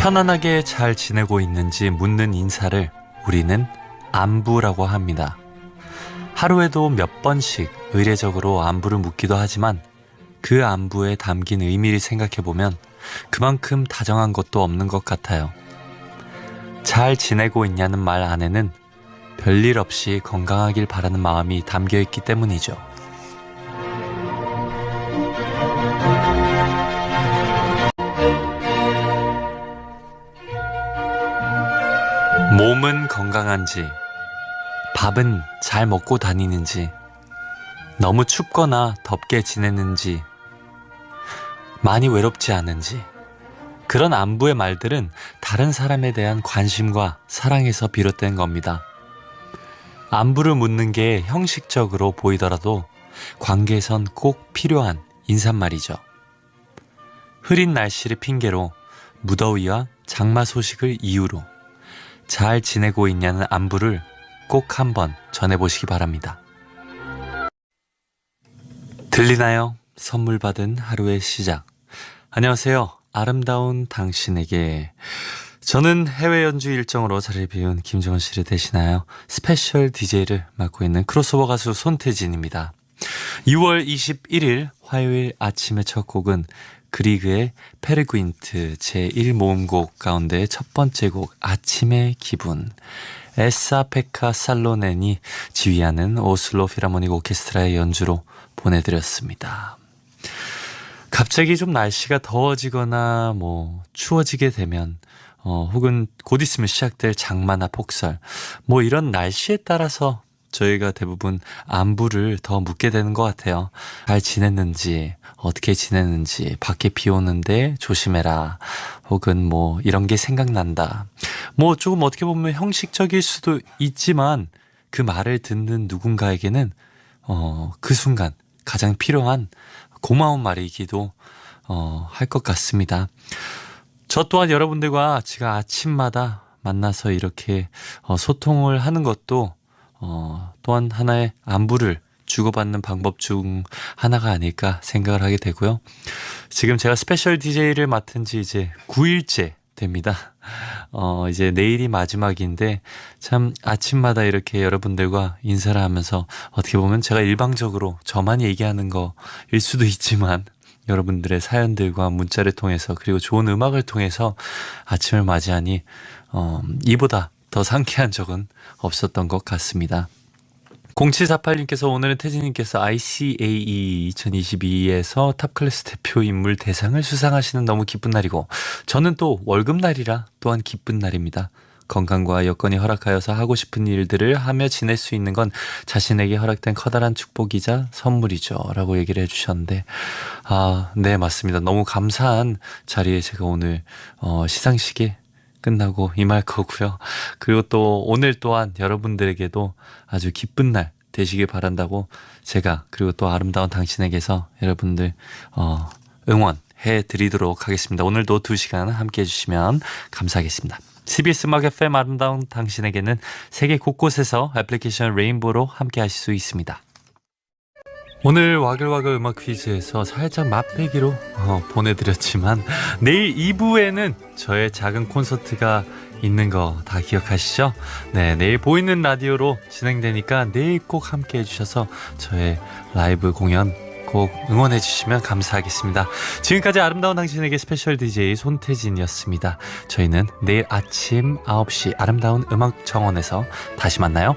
편안하게 잘 지내고 있는지 묻는 인사를 우리는 안부라고 합니다. 하루에도 몇 번씩 의례적으로 안부를 묻기도 하지만 그 안부에 담긴 의미를 생각해보면 그만큼 다정한 것도 없는 것 같아요. 잘 지내고 있냐는 말 안에는 별일 없이 건강하길 바라는 마음이 담겨 있기 때문이죠. 몸은 건강한지, 밥은 잘 먹고 다니는지, 너무 춥거나 덥게 지내는지, 많이 외롭지 않은지, 그런 안부의 말들은 다른 사람에 대한 관심과 사랑에서 비롯된 겁니다. 안부를 묻는 게 형식적으로 보이더라도 관계에선 꼭 필요한 인사말이죠. 흐린 날씨를 핑계로 무더위와 장마 소식을 이유로 잘 지내고 있냐는 안부를 꼭 한번 전해보시기 바랍니다. 들리나요? 선물 받은 하루의 시작. 안녕하세요. 아름다운 당신에게. 저는 해외 연주 일정으로 자리를 비운 김정은 씨를 대신하여 스페셜 DJ를 맡고 있는 크로스오버 가수 손태진입니다. 6월 21일 화요일 아침의 첫 곡은 그리그의 페르구인트 제1모음곡 가운데 첫 번째 곡 아침의 기분 에사 페카 살로넨이 지휘하는 오슬로 피라모닉 오케스트라의 연주로 보내드렸습니다. 갑자기 좀 날씨가 더워지거나 뭐 추워지게 되면 어 혹은 곧 있으면 시작될 장마나 폭설 뭐 이런 날씨에 따라서 저희가 대부분 안부를 더 묻게 되는 것 같아요. 잘 지냈는지, 어떻게 지냈는지, 밖에 비 오는데 조심해라. 혹은 뭐 이런 게 생각난다. 뭐 조금 어떻게 보면 형식적일 수도 있지만 그 말을 듣는 누군가에게는 어, 그 순간 가장 필요한 고마운 말이기도 어, 할 것 같습니다. 저 또한 여러분들과 제가 아침마다 만나서 이렇게 어, 소통을 하는 것도 어, 또한 하나의 안부를 주고받는 방법 중 하나가 아닐까 생각을 하게 되고요. 지금 제가 스페셜 DJ를 맡은 지 이제 9일째 됩니다. 어, 이제 내일이 마지막인데 참 아침마다 이렇게 여러분들과 인사를 하면서 어떻게 보면 제가 일방적으로 저만 얘기하는 거일 수도 있지만 여러분들의 사연들과 문자를 통해서 그리고 좋은 음악을 통해서 아침을 맞이하니 어, 이보다 더 상쾌한 적은 없었던 것 같습니다. 0748님께서 오늘은 태진님께서 ICAE 2022에서 탑클래스 대표 인물 대상을 수상하시는 너무 기쁜 날이고 저는 또 월급날이라 또한 기쁜 날입니다. 건강과 여건이 허락하여서 하고 싶은 일들을 하며 지낼 수 있는 건 자신에게 허락된 커다란 축복이자 선물이죠. 라고 얘기를 해주셨는데, 아, 네, 맞습니다. 너무 감사한 자리에 제가 오늘, 어, 시상식에 끝나고 임할 거고요. 그리고 또 오늘 또한 여러분들에게도 아주 기쁜 날 되시길 바란다고 제가 그리고 또 아름다운 당신에게서 여러분들 어 응원해 드리도록 하겠습니다. 오늘도 두 시간 함께 해주시면 감사하겠습니다. CBS 음악 FM 아름다운 당신에게는 세계 곳곳에서 애플리케이션 레인보로 함께 하실 수 있습니다. 오늘 와글와글 음악 퀴즈에서 살짝 맛배기로 어, 보내드렸지만 내일 2부에는 저의 작은 콘서트가 있는 거 다 기억하시죠? 네, 내일 보이는 라디오로 진행되니까 내일 꼭 함께 해주셔서 저의 라이브 공연 꼭 응원해 주시면 감사하겠습니다. 지금까지 아름다운 당신에게 스페셜 DJ 손태진이었습니다. 저희는 내일 아침 9시 아름다운 음악 정원에서 다시 만나요.